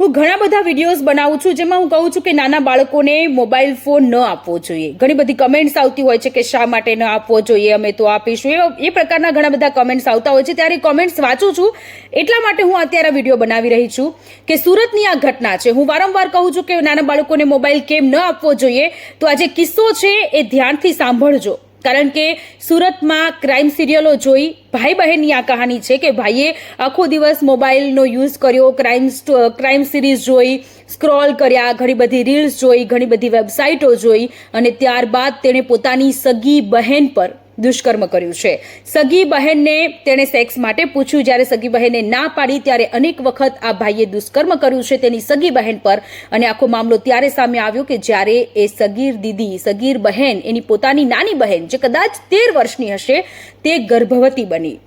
હું ઘણા બધા વિડીયોઝ બનાવું છું જેમાં હું કહું છું કે નાના બાળકોને મોબાઈલ ફોન ન આપવો જોઈએ. ઘણી બધી કમેન્ટ્સ આવતી હોય છે કે શા માટે ન આપવો જોઈએ, અમે તો આપીશું. એ એ પ્રકારના ઘણા બધા કમેન્ટ્સ આવતા હોય છે. ત્યારે કમેન્ટ્સ વાંચું છું. એટલા માટે હું અત્યારે વીડિયો બનાવી રહી છું કે સુરતની આ ઘટના છે. હું વારંવાર કહું છું કે નાના બાળકોને મોબાઈલ કેમ ન આપવો જોઈએ? તો આ જે કિસ્સો છે એ ધ્યાનથી સાંભળજો. કારણ કે સુરતમાં ક્રાઇમ સિરિયલો જોઈ ભાઈ બહેનની આ કહાની છે કે ભાઈએ આખો દિવસ મોબાઈલનો યુઝ કર્યો ક્રાઇમ ક્રાઇમ સિરીઝ જોઈ સ્ક્રોલ કર્યા, ઘણી બધી રીલ્સ જોઈ, ઘણી બધી વેબસાઇટો જોઈ અને ત્યારબાદ તેણે પોતાની સગી બહેન પર દુષ્કર્મ કર્યું છે. સગી બહેનને તેણે સેક્સ માટે પૂછ્યું. જ્યારે સગી બહેને ના પાડી, ત્યારે અનેક વખત આ ભાઈએ દુષ્કર્મ કર્યું છે તેની સગી બહેન પર. અને આખો મામલો ત્યારે સામે આવ્યો કે જ્યારે એ સગીર દીદી, સગીર બહેન, એની પોતાની નાની બહેન, જે કદાચ તેર વર્ષની હશે, તે ગર્ભવતી બની.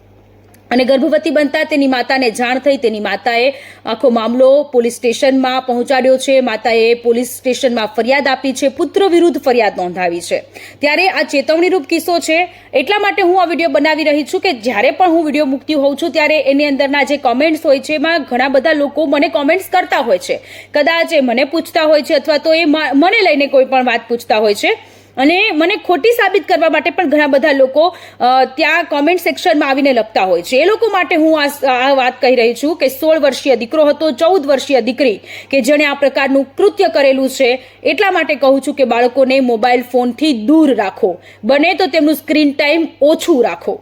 અને ગર્ભવતી બનતા તેની માતાને જાણ થઈ. તેની માતાએ આખો મામલો પોલીસ સ્ટેશનમાં પહોંચાડ્યો છે. માતાએ પોલીસ સ્ટેશનમાં ફરિયાદ આપી છે. પુત્ર વિરુદ્ધ ફરિયાદ નોંધાવી છે. ત્યારે આ ચેતવણીરૂપ કિસ્સો છે. એટલા માટે હું આ વીડિયો બનાવી રહી છું કે જ્યારે પણ હું વીડિયો મૂકતી હોઉં છું, ત્યારે એની અંદરના જે કોમેન્ટ્સ હોય છે, એમાં ઘણા બધા લોકો મને કોમેન્ટ્સ કરતા હોય છે. કદાચ એ મને પૂછતા હોય છે અથવા તો એ મને લઈને કોઈ પણ વાત પૂછતા હોય છે. અને મને ખોટી સાબિત કરવા માટે પણ ઘણા બધા લોકો ત્યાં કોમેન્ટ સેક્શનમાં આવીને લખતા હોય છે. એ લોકો માટે હું આ વાત કહી રહી છું કે સોળ વર્ષીય દીકરો હતો, ચૌદ વર્ષીય દીકરી કે જેણે આ પ્રકારનું કૃત્ય કરેલું છે, એટલા માટે કહું છું કે બાળકોને મોબાઈલ ફોનથી દૂર રાખો. બને તો તેમનું સ્ક્રીન ટાઈમ ઓછું રાખો.